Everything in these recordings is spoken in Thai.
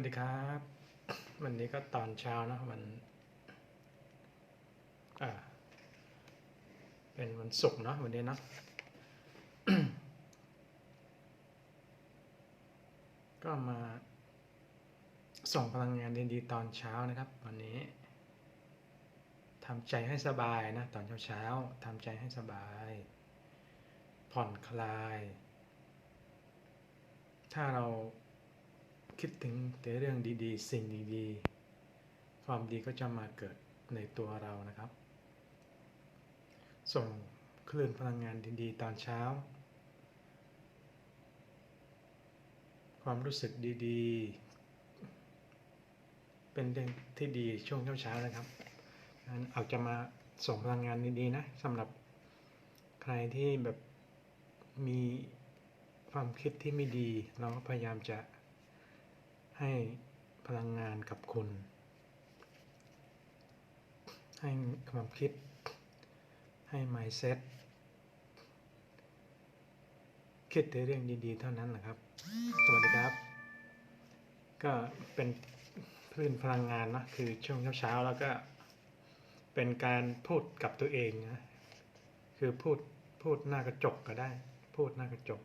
วัสดีครับ วันนี้ก็ตอนเช้านะวันอ่าเป็นวันศุกร์เนาะวันนี้เนาะก็มาส่งพลังงานดีๆตอนเช้านะครับ วันนี้ทำใจให้สบายนะ ตอนเช้าๆทำใจให้สบาย ผ่อนคลาย ถ้าเรา คิดถึงแต่เรื่องดีๆ สิ่งดีๆ ความดีก็จะมาเกิดในตัวเรานะครับ ส่งคลื่นพลังงานดีๆ ตอนเช้า ความรู้สึกดีๆ เป็นเรื่องที่ดีช่วงเช้าๆนะครับงั้นเอาจะมาส่งพลังงานดีๆนะสำหรับใครที่แบบมีความคิดที่ไม่ดี เราก็พยายามจะ ให้พลังงานกับคุณ ให้ความคิด ให้ mindset คิดแต่เรื่องดีๆ เท่านั้นแหละครับ สวัสดีครับ ก็เป็นคลื่นพลังงานนะคือช่วงเช้าๆแล้วก็เป็นการพูดกับตัวเองนะคือพูดพูดหน้ากระจกก็ได้ พูดหน้ากระจก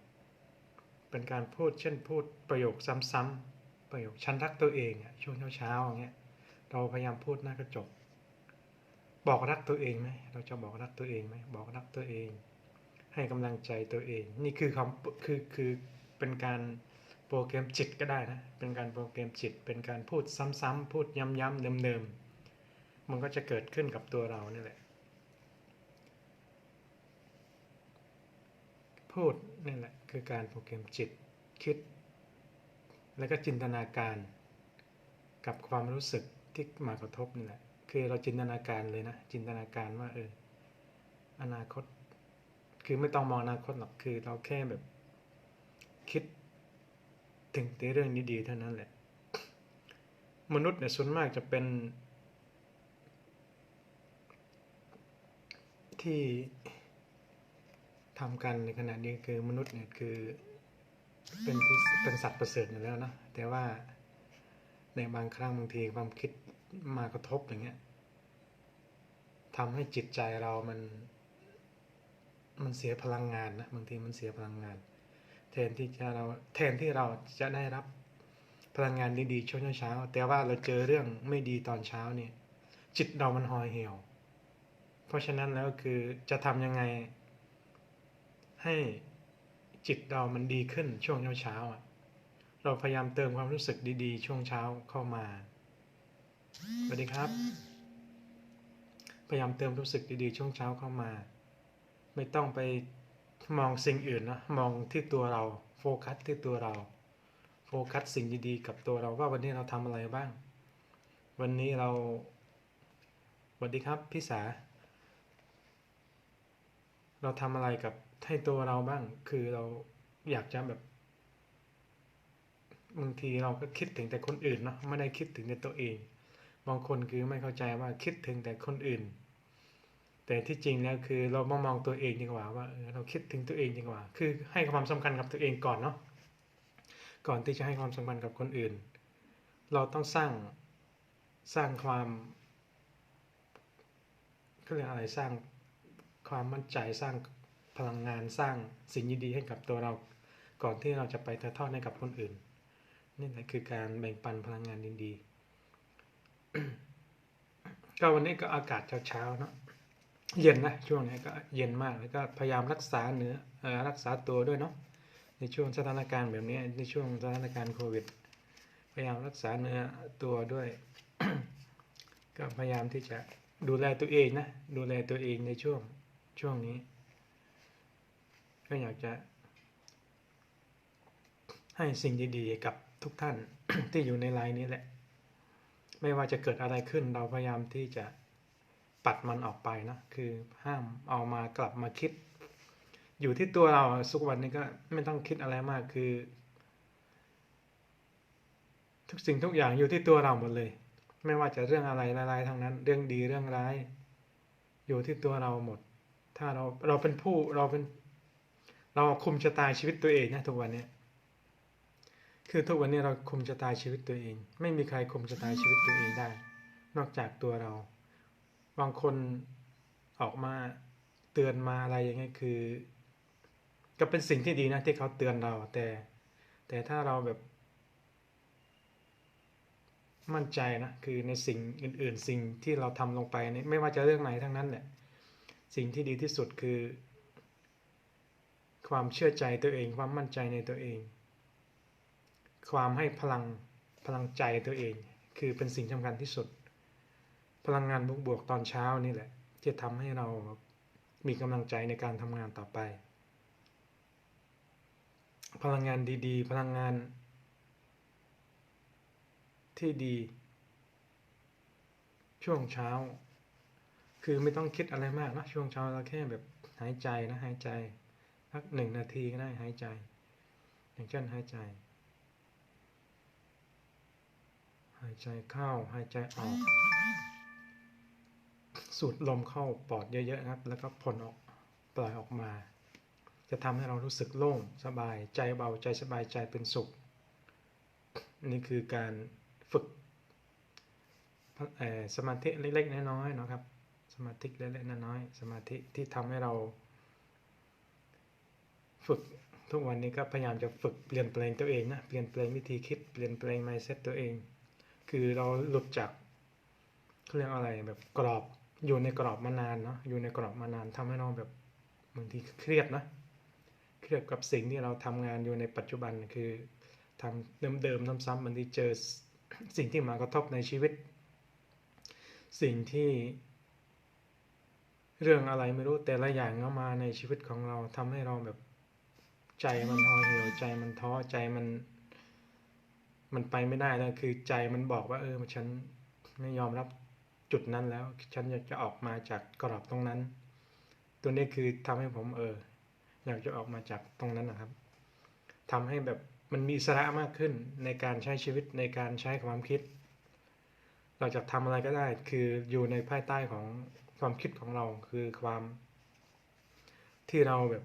เป็นการพูดเช่นพูดประโยคซ้ำๆ ประโยคฉันรักตัวเองอะช่วงเช้าๆอย่างเงี้ยเราพยายามพูดหน้ากระจก บอกรักตัวเองไหมเราจะบอกรักตัวเองไหมบอกรักตัวเอง ให้กำลังใจตัวเอง นี่คือคำคือคือเป็นการโปรแกรมจิตก็ได้นะเป็นการโปรแกรมจิต เป็นการพูดซ้ำๆพูดย้ำๆเดิมๆมันก็จะเกิดขึ้นกับตัวเรานี่แหละพูดนี่แหละคือการโปรแกรมจิตคิด แล้วก็จินตนาการกับความรู้สึกที่มากระทบนี่แหละ คือเราจินตนาการเลยนะ จินตนาการว่าเออ อนาคต คือไม่ต้องมองอนาคตหรอก คือเราแค่แบบคิดถึงแต่เรื่องนี้ดีเท่านั้นแหละ มนุษย์เนี่ยส่วนมากจะเป็น ที่ทำกันในขณะนี้คือมนุษย์เนี่ยคือ เป็นเป็นสัตว์ประเสริฐอยู่แล้วนะแต่ว่าในบางครั้งบางทีความคิดมากระทบอย่างเงี้ยทำให้จิตใจเรามัน มันเสียพลังงานนะบางทีมันเสียพลังงาน แทนที่จะเราแทนที่เราจะได้รับพลังงานดีๆช่วงเช้า แต่ว่าเราเจอเรื่องไม่ดีตอนเช้าเนี่ย จิตเรามันห่อเหี่ยว เพราะฉะนั้นแล้วคือจะทำยังไงให้ จิตเรามันดีขึ้นช่วงเช้าๆอะเราพยายามเติมความรู้สึกดีๆ ช่วงเช้าเข้ามาสวัสดีครับ พยายามเติมรู้สึกดีๆ ช่วงเช้าเข้ามา ไม่ต้องไปมองสิ่งอื่นนะมองที่ตัวเราโฟกัสที่ตัวเรา โฟกัสสิ่งดีๆกับตัวเราว่าวันนี้เราทำอะไรบ้าง วันนี้เราสวัสดีครับพี่สา เราทำอะไรกับให้ตัวเราบ้าง คือเราอยากจะแบบบางทีเราก็คิดถึงแต่คนอื่นเนาะไม่ได้คิดถึงแต่ตัวเอง บางคนคือไม่เข้าใจว่าคิดถึงแต่คนอื่น แต่ที่จริงแล้วคือเรามามองตัวเองดีกว่าว่าเราคิดถึงตัวเองดีกว่า คือให้ความสำคัญกับตัวเองก่อนเนาะก่อนที่จะให้ความสำคัญกับคนอื่น เราต้องสร้างสร้างความเขาเรียกอะไรสร้าง ความมั่นใจสร้างพลังงานสร้างสิ่งดีๆให้กับตัวเรา ก่อนที่เราจะไปถ่ายทอดให้กับคนอื่น นี่แหละคือการแบ่งปันพลังงานดีๆก็วันนี้ก็อากาศเช้าๆเนาะเย็นนะช่วงนี้ก็เย็นมากแล้วก็พยายามรักษาเนื้อออรักษาตัวด้วยเนาะในช่วงสถานการณ์แบบนี้ในช่วงสถานการณ์โควิด พยายามรักษาเนื้อตัวด้วย ก็พยายามที่จะดูแลตัวเองนะดูแลตัวเองในช่วง ช่วงนี้ ก็อยากจะ ให้สิ่งดีๆกับทุกท่านที่อยู่ในไลน์นี้แหละ ไม่ว่าจะเกิดอะไรขึ้นเราพยายามที่จะปัดมันออกไปนะ คือห้ามเอามากลับมาคิด อยู่ที่ตัวเราสุกวันนี้ก็ไม่ต้องคิดอะไรมากคือ ทุกสิ่งทุกอย่างอยู่ที่ตัวเราหมดเลย ไม่ว่าจะเรื่องอะไรร้ายๆทั้งนั้น เรื่องดีเรื่องร้าย อยู่ที่ตัวเราหมด ถ้าเราเราเป็นผู้เราเป็น เราคุมชะตาชีวิตตัวเองนะทุกวันเนี้ยคือทุกวันนี้เราคุมชะตาชีวิตตัวเอง ไม่มีใครคุมชะตาชีวิตตัวเองได้ นอกจากตัวเรา บางคนออกมาเตือนมาอะไรอย่างเงี้ยคือ ก็เป็นสิ่งที่ดีนะที่เขาเตือนเราแต่ แต่ถ้าเราแบบ มั่นใจนะคือในสิ่งอื่น ๆ สิ่งที่เราทำลงไปนี่ไม่ว่าจะเรื่องไหนทั้งนั้นแหละ สิ่งที่ดีที่สุดคือ ความเชื่อใจตัวเอง ความมั่นใจในตัวเอง ความให้พลังพลังใจตัวเอง คือเป็นสิ่งสำคัญที่สุด พลังงานบวกๆตอนเช้านี่แหละ ที่ทำให้เรามีกำลังใจในการทำงานต่อไป พลังงานดีๆ พลังงาน ที่ดี ช่วงเช้า คือไม่ต้องคิดอะไรมากนะช่วงเช้าเราแค่แบบหายใจนะหายใจสักหนึ่งนาทีก็ได้หายใจ อย่างเช่นหายใจ หายใจเข้าหายใจออก สูดลมเข้าปอดเยอะๆครับ แล้วก็ผ่ออกปล่อยออกมา จะทำให้เรารู้สึกโล่งสบายใจเบาใจสบายใจเป็นสุข นี่คือการฝึกสมาธิเล็กๆน้อยๆนะครับ สมาธิเล็กๆน้อยๆสมาธิที่ทำให้เรา ฝึกทุกวันนี้ก็พยายามจะฝึกเปลี่ยนแปลงตัวเองนะเปลี่ยนแปลงวิธีคิดเปลี่ยนแปลง mindset ตัวเอง คือเราหลุดจากเขาเรียกอะไรแบบกรอบอยู่ในกรอบมานานเนาะอยู่ในกรอบมานานทำให้เราแบบบางทีเครียดนะเครียดกับสิ่งที่เราทำงานอยู่ในปัจจุบันคือทำเดิมๆซ้ำๆบางทีเจอสิ่งที่มากระทบในชีวิต สิ่งที่ เรื่องอะไรไม่รู้แต่ละอย่างเข้ามาในชีวิตของเราทำให้เราแบบใจมันห่อเหี่ยวใจมันท้อใจมัน มันไปไม่ได้แล้วคือใจมันบอกว่า เออฉันไม่ยอมรับจุดนั้นแล้ว ฉันอยากจะออกมาจากกรอบตรงนั้น ตัวนี้คือทำให้ผมเออ อยากจะออกมาจากตรงนั้นนะครับทำให้แบบมันมีสระมากขึ้นในการใช้ชีวิตในการใช้ความคิด เราจะทำอะไรก็ได้ คืออยู่ในภายใต้ของ ความคิดของเราคือความที่เราแบบ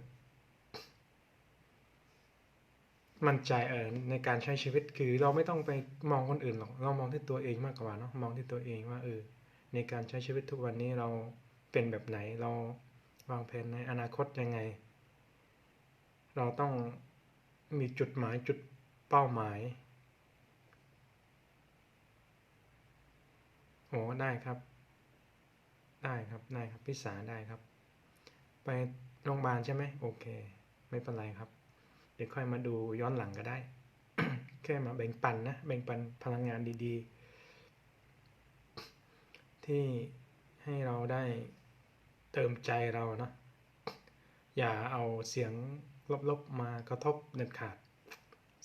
มั่นใจเออในการใช้ชีวิตคือเราไม่ต้องไปมองคนอื่นหรอกเรามองที่ตัวเองมากกว่าเนาะมองที่ตัวเองว่าเออในการใช้ชีวิตทุกวันนี้เราเป็นแบบไหนเราวางแผนในอนาคตยังไง เราต้องมีจุดหมายจุดเป้าหมายโอ้ได้ครับ ได้ครับได้ครับพิสาได้ครับ ไปโรงพยาบาลใช่ไหมโอเค ไม่เป็นไรครับ เดี๋ยวค่อยมาดูย้อนหลังก็ได้ แค่มาแบ่งปันนะแบ่งปันพลังงานดีๆ ที่ให้เราได้เติมใจเรานะอย่าเอาเสียงลบๆมากระทบเด็ดขาด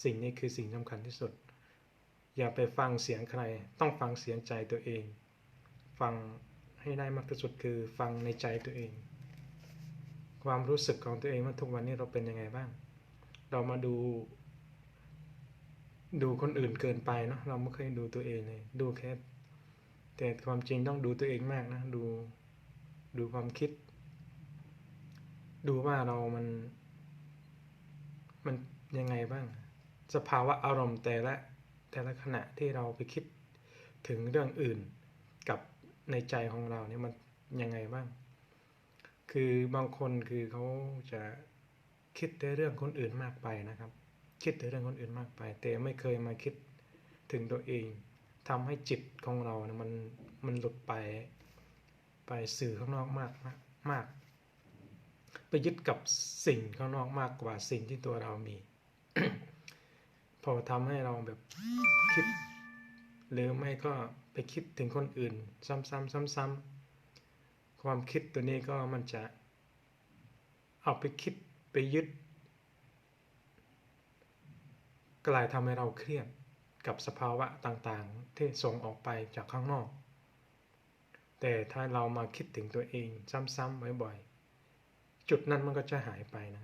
สิ่งนี้คือสิ่งสำคัญที่สุด อย่าไปฟังเสียงใคร ต้องฟังเสียงใจตัวเอง ฟัง ให้ได้มากที่สุดคือฟังในใจตัวเอง ความรู้สึกของตัวเองว่าทุกวันนี้เราเป็นยังไงบ้าง เรามาดู ดูคนอื่นเกินไปเนาะเราไม่เคยดูตัวเองเลยดูแค่แต่ความจริงต้องดูตัวเองมากนะดูดูความคิด ดูว่าเรามัน มันยังไงบ้าง สภาวะอารมณ์แต่ละแต่ละขณะที่เราไปคิดถึงเรื่องอื่น ในใจของเราเนี่ยมันยังไงบ้าง คือบางคนคือเขาจะคิดแต่เรื่องคนอื่นมากไปนะครับ คิดแต่เรื่องคนอื่นมากไป แต่ไม่เคยมาคิดถึงตัวเองทำให้จิตของเราเนี่ยมันมันหลุดไปไปสื่อข้างนอกมากมากมากไปยึดกับสิ่งข้างนอกมากกว่าสิ่งที่ตัวเรามี พอทำให้เราแบบคิดหรือไม่ก็ ไปคิดถึงคนอื่น ซ้ำๆซ้ำๆความคิดตัวนี้ก็มันจะเอาไปคิดไปยึด กลายทำให้เราเครียดกับสภาวะต่างๆ ที่ส่งออกไปจากข้างนอก แต่ถ้าเรามาคิดถึงตัวเองซ้ำๆบ่อยๆ จุดนั้นมันก็จะหายไปนะ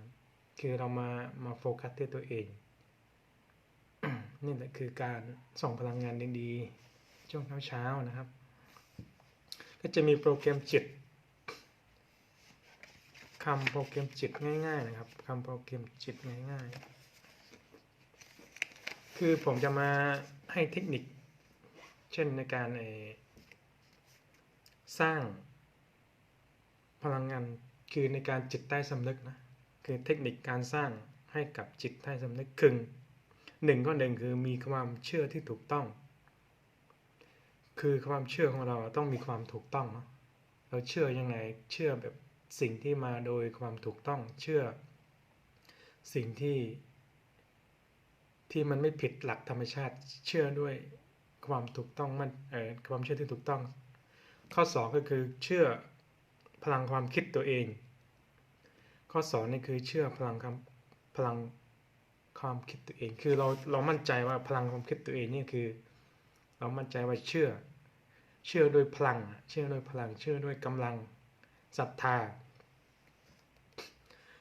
คือเรามามาโฟกัสที่ตัวเอง นี่แหละคือการส่งพลังงานดีๆ ช่วงเช้าๆนะครับ ก็จะมีโปรแกรมจิตคำโปรแกรมจิตง่ายๆนะครับคำโปรแกรมจิตง่ายๆ คือผมจะมาให้เทคนิค เช่นในการสร้างพลังงานคือในการจิตใต้สำนึกนะคือเทคนิคการสร้างให้กับจิตใต้สำนึกคือหนึ่งก็หนึ่งคือมีความเชื่อที่ถูกต้อง คือความเชื่อของเราต้องมีความถูกต้อง เราเชื่อยังไง เชื่อแบบสิ่งที่มาโดยความถูกต้อง เชื่อ สิ่งที่ ที่มันไม่ผิดหลักธรรมชาติ เชื่อด้วยความถูกต้องมันเอ่อความเชื่อที่ถูกต้อง ข้อสองก็คือเชื่อพลังความคิดตัวเอง ข้อสองนี่คือเชื่อพลังคพลังความคิดตัวเอง คือเราเรามั่นใจว่าพลังความคิดตัวเองนี่คือ เรามั่นใจว่าเชื่อ เชื่อด้วยพลัง เชื่อด้วยพลัง เชื่อด้วยกำลังศรัทธา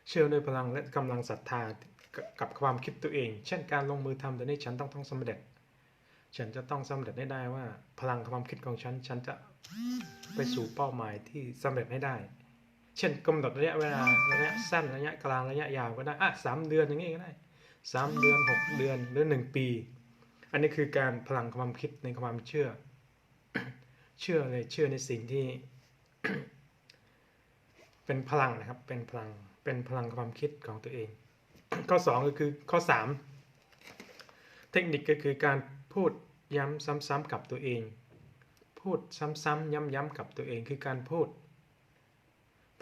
เชื่อด้วยพลังและกำลังศรัทธากับความคิดตัวเอง เช่นการลงมือทำตัวนี้ฉันต้องต้องสำเร็จ ฉันจะต้องสำเร็จได้ได้ว่า พลังความคิดของฉัน ฉันจะไปสู่เป้าหมายที่สำเร็จให้ได้ เช่นกำหนดระยะเวลาระยะสั้นระยะกลางระยะยาวก็ได้อะสามเดือนอย่างนี้ก็ได้สามเดือนหกเดือนหรือหนึ่งปี อันนี้คือการพลังความคิดในความเชื่อ เชื่อเลยเชื่อในสิ่งที่ เป็นพลังนะครับ เป็นพลังเป็นพลังความคิดของตัวเอง ข้อสองก็คือข้อสามเทคนิคก็คือการพูดย้ำซ้ำๆกับตัวเอง พูดซ้ำๆย้ำๆกับตัวเองคือการพูด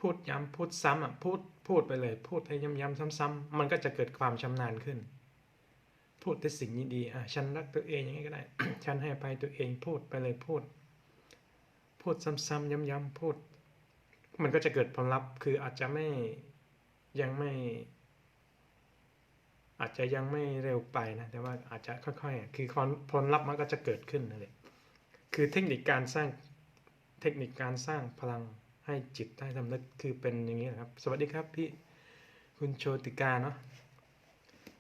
พูดย้ำพูดซ้ำอะพูดพูดไปเลย พูดให้ย้ำๆซ้ำๆมันก็จะเกิดความชำนาญขึ้น พูดแต่สิ่งดีๆอะฉันรักตัวเองอย่างนี้ก็ได้ ฉันให้อภัยตัวเองพูดไปเลยพูด พูดซ้ำๆย้ำๆพูด มันก็จะเกิดผลลัพธ์ คืออาจจะไม่ยังไม่ อาจจะยังไม่เร็วไปนะ แต่ว่าอาจจะค่อยๆ คือผลลัพธ์มันก็จะเกิดขึ้นนั่นแหละคือเทคนิคการสร้างเทคนิคการสร้างพลังให้จิตใต้สำนึกคือเป็นอย่างนี้นะครับ สวัสดีครับพี่คุณโชติกาเนาะ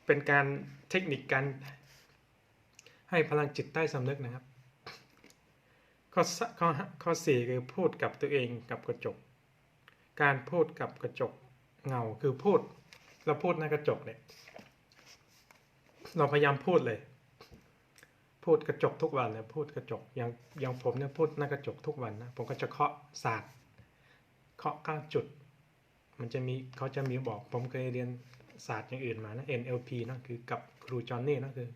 เป็นการเทคนิคการให้พลังจิตใต้สำนึกนะครับ ข้อสข้อข้อสี่คือพูดกับตัวเองกับกระจก การพูดกับกระจกเงาคือพูด เราพูดในกระจกเนี่ยเราพยายามพูดเลย พูดกระจกทุกวันเลยพูดกระจกอย่างอย่างผมเนี่ยพูดหน้ากระจกทุกวันนะผมก็จะเคาะศาสตร์เคาะก้าจุด มันจะมีเขาจะมีบอก ผมเคยเรียนศาสตร์อย่างอื่นมานะ NLP นะคือกับครูจอห์นนี่นะคือ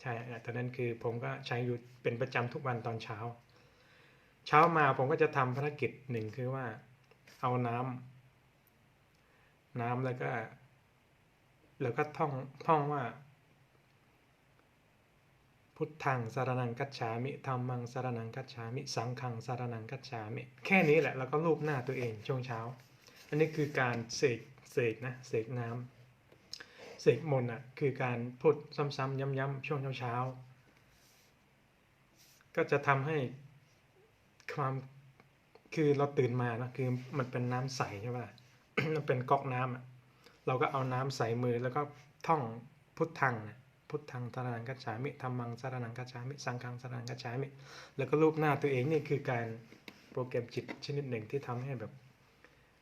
ใช่ตอนนั้นคือผมก็ใช้อยู่เป็นประจำทุกวันตอนเช้า เช้ามาผมก็จะทำภารกิจหนึ่งคือว่า เอาน้ำน้ำแล้วก็ แล้วก็ท่องท่องว่า พุทธังสารนังกัจฉามิธรรมังสารนังกัจฉามิ สังฆังสารนังกัจฉามิ แค่นี้แหละแล้วก็รูปหน้าตัวเองช่วงเช้า อันนี้คือการเสกเสกนะเสกน้ำเสกมนต์อะคือการพูดซ้ำๆย้ำๆช่วงเช้าๆก็จะทำให้ ความคือเราตื่นมานะคือมันเป็นน้ำใสใช่ป่ะมันเป็นก๊อกน้ำอะเราก็เอาน้ำใส่มือแล้วก็ท่องพุทธังนะพุทธังสารนังกัจฉามิธรรมังสารนังกัจฉามิสังฆังสารนังกัจฉามิแล้วก็รูปหน้าตัวเองนี่คือการโปรแกรมจิตชนิดหนึ่งที่ทำให้แบบ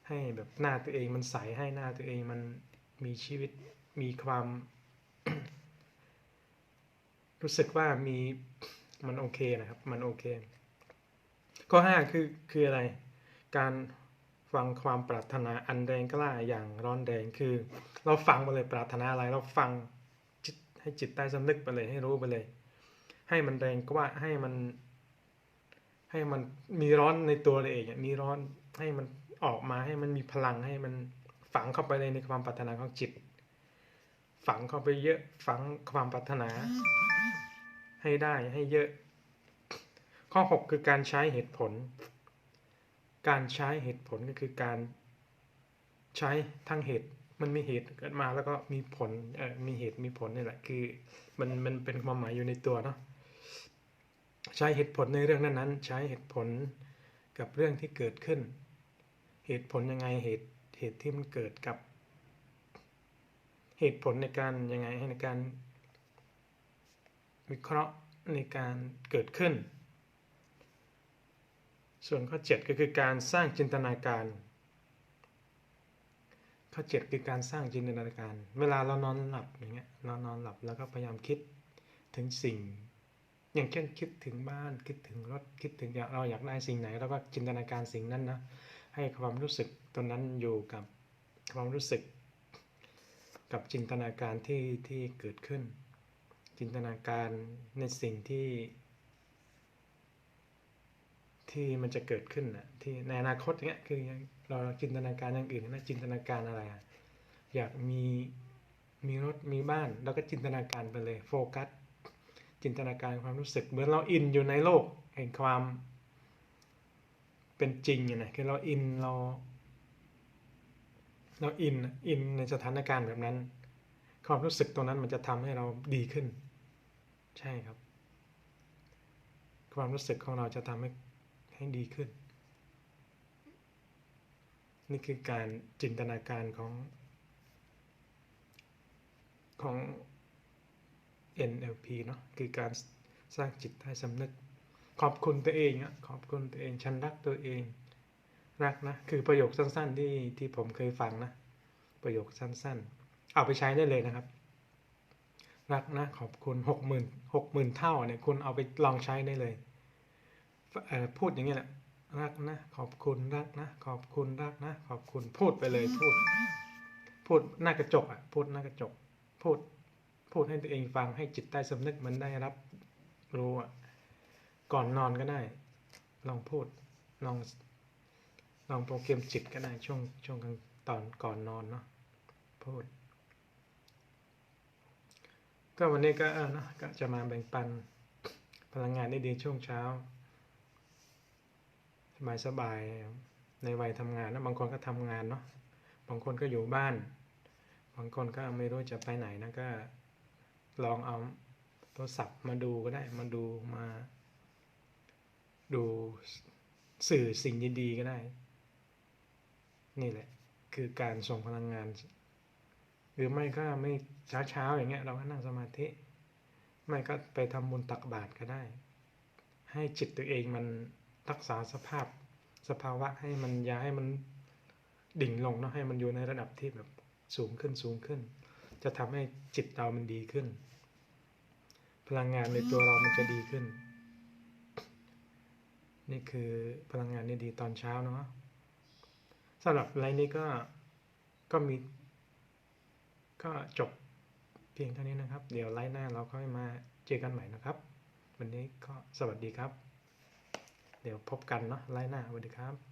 ให้แบบหน้าตัวเองมันใสให้หน้าตัวเองมันมีชีวิตมีความ รู้สึกว่ามีมันโอเคนะครับ มันโอเค ข้อห้าคือคืออะไร การฟังความปรารถนาอันแรงกล้าอย่างร้อนแรงคือ เราฟังไปเลยปรารถนาอะไรเราฟังจิตให้จิตใต้สำนึกไปเลยให้รู้ไปเลย ให้มันแรงกว่าให้มัน ให้มันมีร้อนในตัวเราเองมีร้อนให้มันออกมาให้มันมีพลังให้มันฝังเข้าไปเลยในความปรารถนาของจิต ฝังเข้าไปเยอะฝังความปรารถนา ให้ได้ให้เยอะ ข้อ 6 คือการใช้เหตุผล การใช้เหตุผลก็คือการใช้ทั้งเหตุมันมีเหตุเกิดมาแล้วก็มีผลเออมีเหตุมีผลนี่แหละคือมันมันเป็นความหมายอยู่ในตัวเนาะใช้เหตุผลในเรื่องนั้นๆ ใช้เหตุผลกับเรื่องที่เกิดขึ้น เหตุผลยังไงเหตุเหตุที่มันเกิดกับ เหตุผลในการยังไงในการ วิเคราะห์ในการเกิดขึ้น ส่วนข้อ 7 ก็คือการสร้างจินตนาการ ข้อ 7 คือการสร้างจินตนาการ เวลาเรานอนหลับอย่างเงี้ยเรานอนหลับแล้วก็พยายามคิดถึงสิ่ง อย่างเช่นคิดถึงบ้านคิดถึงรถคิดถึงอยากเราอยากได้สิ่งไหนเราก็จินตนาการสิ่งนั้นนะให้ความรู้สึกตรงนั้นอยู่กับความรู้สึก กับจินตนาการที่ที่เกิดขึ้น จินตนาการในสิ่งที่ ที่มันจะเกิดขึ้นนะที่ในอนาคตเนี้ยคือเราจินตนาการอย่างอื่นนะจินตนาการอะไรอะอยากมีมีรถมีบ้านเราก็จินตนาการไปเลยโฟกัสจินตนาการความรู้สึกเหมือนเราอินอยู่ในโลกแห่งความเป็นจริงอยู่นะคือเราอินเรา เราอินอินในสถานการณ์แบบนั้น ความรู้สึกตรงนั้นมันจะทำให้เราดีขึ้น ใช่ครับ ความรู้สึกของเราจะทำให้ ให้ดีขึ้น นี่คือการจินตนาการของ ของ NLP เนาะคือการสร้างจิตใต้สำนึก ขอบคุณตัวเองอะขอบคุณตัวเองฉันรักตัวเอง รักนะ คือประโยคสั้น ๆ ที่ที่ผมเคยฟังนะ ประโยคสั้น ๆ เอาไปใช้ได้เลยนะครับ รักนะขอบคุณหกหมื่นหกหมื่นเท่าเนี่ยคุณเอาไปลองใช้ได้เลย พูดอย่างนี้แหละรักนะ ขอบคุณรักนะ ขอบคุณรักนะ ขอบคุณพูดไปเลยพูด พูดหน้ากระจกอะพูดหน้ากระจก พูดพูดให้ตัวเองฟังให้จิตใต้สำนึกมันได้รับรู้อะก่อนนอนก็ได้ ลองพูดลองลองโปรแกรมจิตก็ได้ช่วงช่วงกลางตอนก่อนนอนเนาะพูด ก็วันนี้ก็เออเนาะก็จะมาแบ่งปันพลังงานได้ดีช่วงเช้า สบายสบายในวัยทำงานนะบางคนก็ทำงานเนาะบางคนก็อยู่บ้าน บางคนก็ไม่รู้จะไปไหนนะก็ลองเอาโทรศัพท์มาดูก็ได้มาดูมา ดูสื่อสิ่งดีๆก็ได้ นี่แหละ คือการส่งพลังงาน หรือไม่ก็ไม่เช้าๆอย่างเงี้ย เราก็นั่งสมาธิ ไม่ก็ไปทำบุญตักบาตรก็ได้ ให้จิตตัวเองมัน รักษาสภาพสภาวะให้มันอย่าให้มันดิ่งลงเนาะให้มันอยู่ในระดับที่แบบสูงขึ้นสูงขึ้น จะทำให้จิตเรามันดีขึ้น พลังงานในตัวเรามันจะดีขึ้น นี่คือพลังงานดีตอนเช้าเนาะสำหรับไลน์นี้ก็ก็มี ก็จบเพียงเท่านี้นะครับ เดี๋ยวไลน์หน้าเราค่อยมาเจอกันใหม่นะครับ วันนี้ก็สวัสดีครับ ดี๋ยวพบกันเนาะไลน์หน้าสวัสดีครับ